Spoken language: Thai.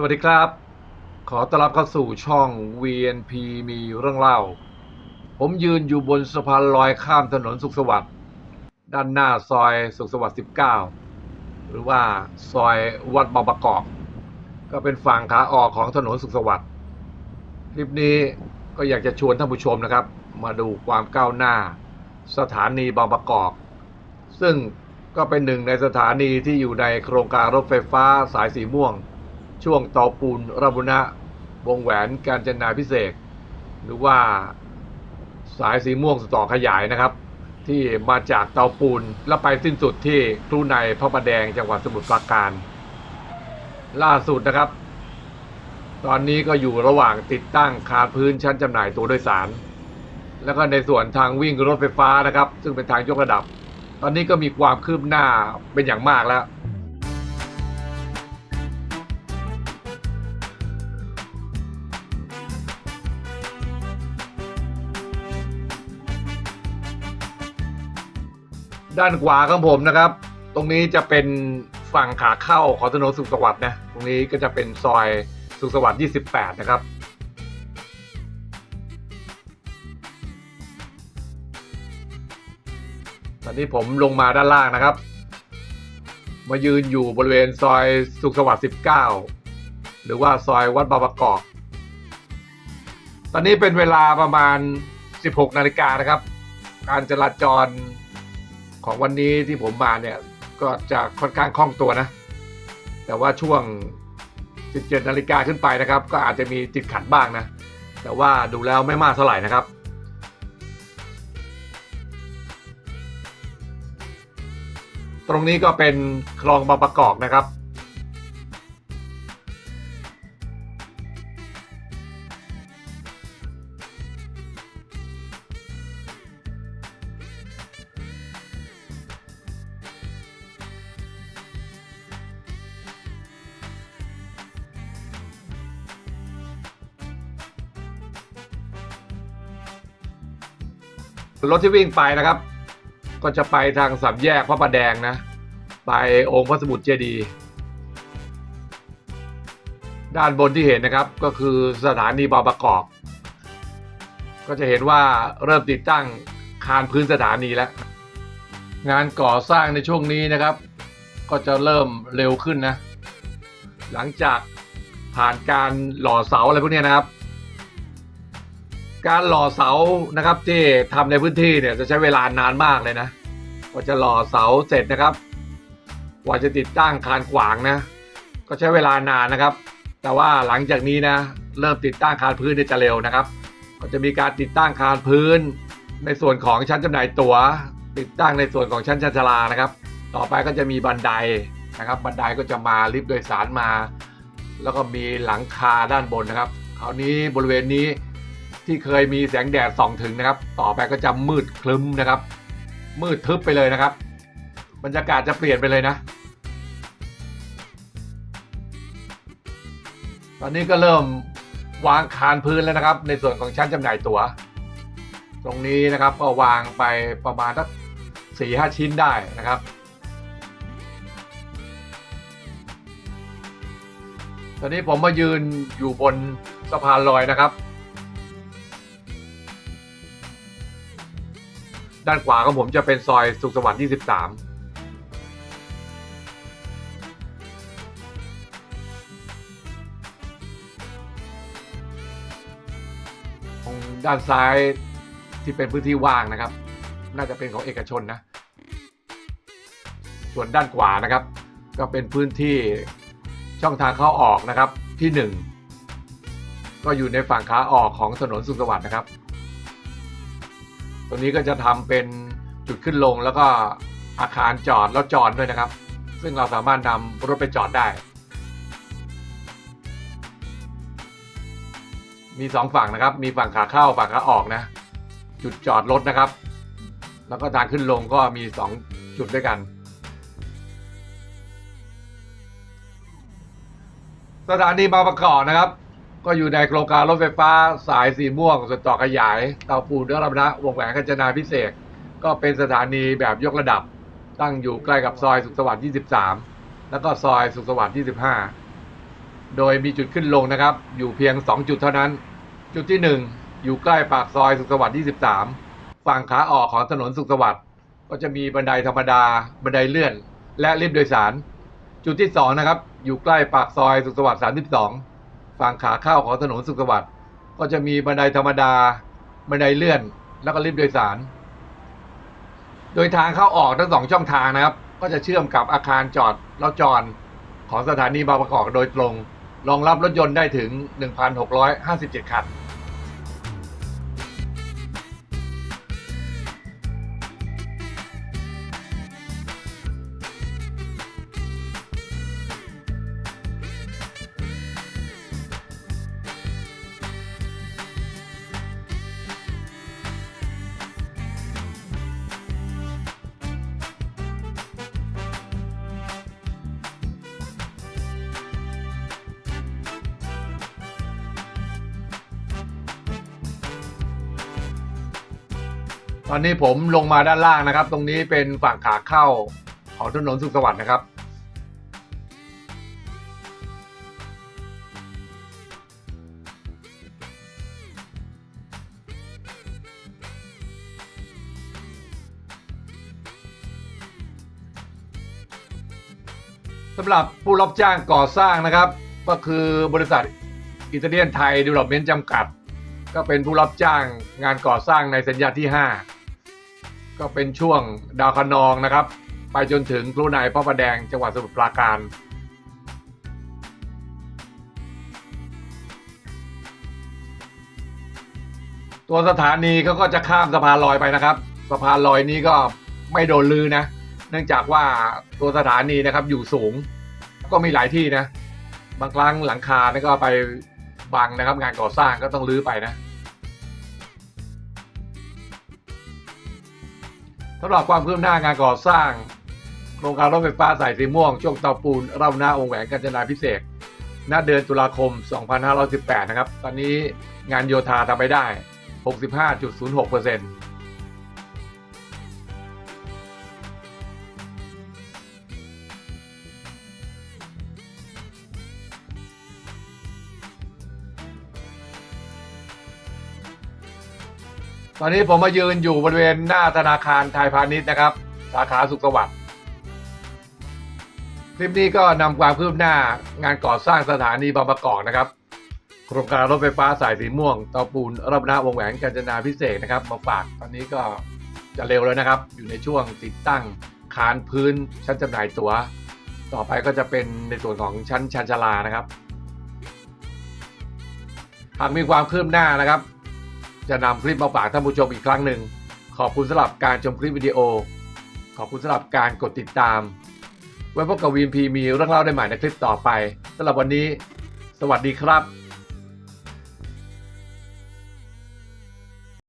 สวัสดีครับ ขอต้อนรับเข้าสู่ช่อง VNP มีเรื่องเล่า ผมยืนอยู่บนสะพานลอยข้ามถนนสุขสวัสดิ์ด้านหน้าซอยสุขสวัสดิ์ 19 หรือว่าซอยวัดบางประกอบ ก็เป็นฝั่งขาออกของถนนสุขสวัสดิ์ คลิปนี้ก็อยากจะชวนท่านผู้ชมนะครับ มาดูความก้าวหน้า สถานีบางประกอบ ซึ่งก็เป็นหนึ่งในสถานีที่อยู่ในโครงการรถไฟฟ้าสายสีม่วง ช่วงเตาปูนระบุณะวงแหวนการจนาพิเศษ หรือว่าสายสีม่วงต่อขยายนะครับ ที่มาจากเตาปูนแล้วไปสิ้นสุดที่ครูในพระประแดงจังหวัดสมุทรปราการ ล่าสุดนะครับ ตอนนี้ก็อยู่ระหว่างติดตั้งคาพื้นชั้นจำหน่ายตัวโดยสาร แล้วก็ในส่วนทางวิ่งรถไฟฟ้านะครับ ซึ่งเป็นทางยกระดับ ตอนนี้ก็มีความคืบหน้าเป็นอย่างมากแล้ว ด้านขวาของผมนะครับ ตรงนี้จะเป็นฝั่งขาเข้าของถนนสุขสวัสดิ์นะ ตรงนี้ก็จะเป็นซอยสุขสวัสดิ์ 28 นะครับ ตอนนี้ผมลงมาด้านล่างนะครับ มายืนอยู่บริเวณซอยสุขสวัสดิ์ 19 หรือว่าซอยวัดบางประกอบ ตอนนี้เป็นเวลาประมาณ 16 นาฬิกานะครับ การจราจร ของวันนี้ที่ผมมาเนี่ยก็จะค่อนข้างคล่องตัวนะ แต่ว่าช่วง 17นาฬิกาขึ้นไปนะครับ ก็อาจจะมีติดขัดบ้างนะ แต่ว่าดูแล้วไม่มากเท่าไหร่นะครับตรงนี้ก็เป็นคลองบางประกอบนะครับ รถที่วิ่งไปนะครับ ก็จะไปทางสามแยกพระประแดงนะ ไปองค์พระสมุทรเจดีย์ด้านบนที่เห็นนะครับก็คือสถานีบางประกอบ ก็จะเห็นว่าเริ่มติดตั้งคานพื้นสถานีแล้ว งานก่อสร้างในช่วงนี้นะครับ ก็จะเริ่มเร็วขึ้นนะ หลังจากผ่านการหล่อเสาอะไรพวกนี้นะครับ การหล่อเสานะครับที่ทำในพื้นที่เนี่ยจะใช้เวลานานมากเลยนะกว่าจะหล่อเสาเสร็จนะครับ กว่าจะติดตั้งคานขวางนะ ก็ใช้เวลานานนะครับ แต่ว่าหลังจากนี้นะ เริ่มติดตั้งคานพื้นจะเร็วนะครับ ก็จะมีการติดตั้งคานพื้น ในส่วนของชั้นจำหน่ายตั๋ว ติดตั้งในส่วนของชั้นชันชลานะครับ ต่อไปก็จะมีบันไดนะครับ บันไดก็จะมาลิฟต์โดยสารมา แล้วก็มีหลังคาด้านบนนะครับ คราวนี้บริเวณนี้ ที่เคยมีแสงแดดส่องถึงนะครับ ต่อไปก็จะมืดคลึ้มนะครับ มืดทึบไปเลยนะครับ บรรยากาศจะเปลี่ยนไปเลยนะ ตอนนี้ก็เริ่มวางคานพื้นแล้วนะครับ ในส่วนของชั้นจำหน่ายตั๋ว ตรงนี้นะครับก็วางไปประมาณสักสี่ห้าชิ้นได้นะครับตอนนี้ผมมายืนอยู่บนสะพานลอยนะครับ ด้านขวาของผมจะเป็นซอยสุขสวัสดิ์23ตรงด้านซ้ายที่เป็นพื้นที่ว่างนะครับ น่าจะเป็นของเอกชนนะ ส่วนด้านขวานะครับ ก็เป็นพื้นที่ช่องทางเข้าออกนะครับที่หนึ่งก็อยู่ในฝั่งขาออกของถนนสุขสวัสดิ์นะครับ ตรงนี้ก็จะทำเป็นจุดขึ้นลงแล้วก็อาคารจอดแล้วจอดด้วยนะครับ ซึ่งเราสามารถนำรถไปจอดได้ มีสองฝั่งนะครับ มีฝั่งขาเข้าฝั่งขาออกนะ จุดจอดรถนะครับ แล้วก็ทางขึ้นลงก็มีสองจุดด้วยกันสถานีบางประกอบนะครับ ก็อยู่ในโครงการรถไฟฟ้าสายสีม่วงส่วนต่อขยายเตาปูนเนื้อรับนะวงแหวนกัญจนาพิเศษกก็เป็นสถานีแบบยกระดับ ตั้งอยู่ใกล้กับซอยสุขสวัสดิ์ 23 แล้วก็ซอยสุขสวัสดิ์ 25 โดยมีจุดขึ้นลงนะครับ อยู่เพียง 2 จุดเท่านั้น จุดที่ 1 อยู่ใกล้ปากซอยสุขสวัสดิ์ 23 ฝั่งขาออกของถนนสุขสวัสดิ์ก็จะมีบันไดธรรมดา บันไดเลื่อน และลิฟต์โดยสาร จุดที่ 2 นะครับ อยู่ใกล้ปากซอยสุขสวัสดิ์ 32 ฝั่งขาเข้าของถนนสุขสวัสดิ์ก็จะมีบันไดธรรมดา บันไดเลื่อน แล้วก็ลิฟต์โดยสาร โดยทางเข้าออกทั้งสองช่องทางนะครับ ก็จะเชื่อมกับอาคารจอดแล้วจอดของสถานีบางประกอบโดยตรง รองรับรถยนต์ได้ถึง 1,657 คัน ตอนนี้ผมลงมาด้านล่างนะครับ ตรงนี้เป็นฝั่งขาเข้าของถนนสุขสวัสดิ์นะครับ สำหรับผู้รับจ้างก่อสร้างนะครับ ก็คือบริษัทอิตาเลียนไทยดีเวล็อปเมนต์จำกัด ก็เป็นผู้รับจ้างงานก่อสร้างในสัญญาที่ 5 ก็เป็นช่วงดาวคะนองนะครับ ไปจนถึงพลุนายพระประแดงจังหวัดสมุทรปราการตัวสถานีเขาก็จะข้ามสะพานลอยไปนะครับ สะพานลอยนี้ก็ไม่โดนลือนะ เนื่องจากว่าตัวสถานีนะครับอยู่สูง ก็มีหลายที่นะ บางครั้งหลังคานี่ก็ไปบังนะครับ งานก่อสร้างก็ต้องรื้อไปนะ สำหรับความคืบหน้างานก่อสร้าง โครงการรถไฟฟ้าสายสีม่วง ช่วงเตาปูนเร่าหน้าองค์แหวนกาญจนาพิเศษณเดือนตุลาคม 2518 นะครับ ตอนนี้งานโยธาทำไปได้ 65.06% ตอนนี้ผมมายืนอยู่บริเวณหน้าธนาคารไทยพาณิชย์นะครับ สาขาสุขสวัสดิ์คลิปนี้ก็นำความคืบหน้างานก่อสร้างสถานีบางประกอบนะครับ โครงการรถไฟฟ้าสายสีม่วงเตาปูนรับหน้าวงแหวนกาญจนาพิเศษนะครับมาฝากตอนนี้ก็จะเร็วแล้วนะครับ อยู่ในช่วงติดตั้งคานพื้นชั้นจำหน่ายตัว๋ว ต่อไปก็จะเป็นในส่วนของชั้นชันชลานะครับ หากมีความคืบหน้านะครับ จะนำคลิปมาฝากท่านผู้ชมอีกครั้งหนึ่ง ขอบคุณสำหรับการชมคลิปวิดีโอ ขอบคุณสำหรับการกดติดตาม ไว้พบกับวีมพีมีเรื่องเล่าได้ใหม่ในคลิปต่อไปสำหรับวันนี้ สวัสดีครับ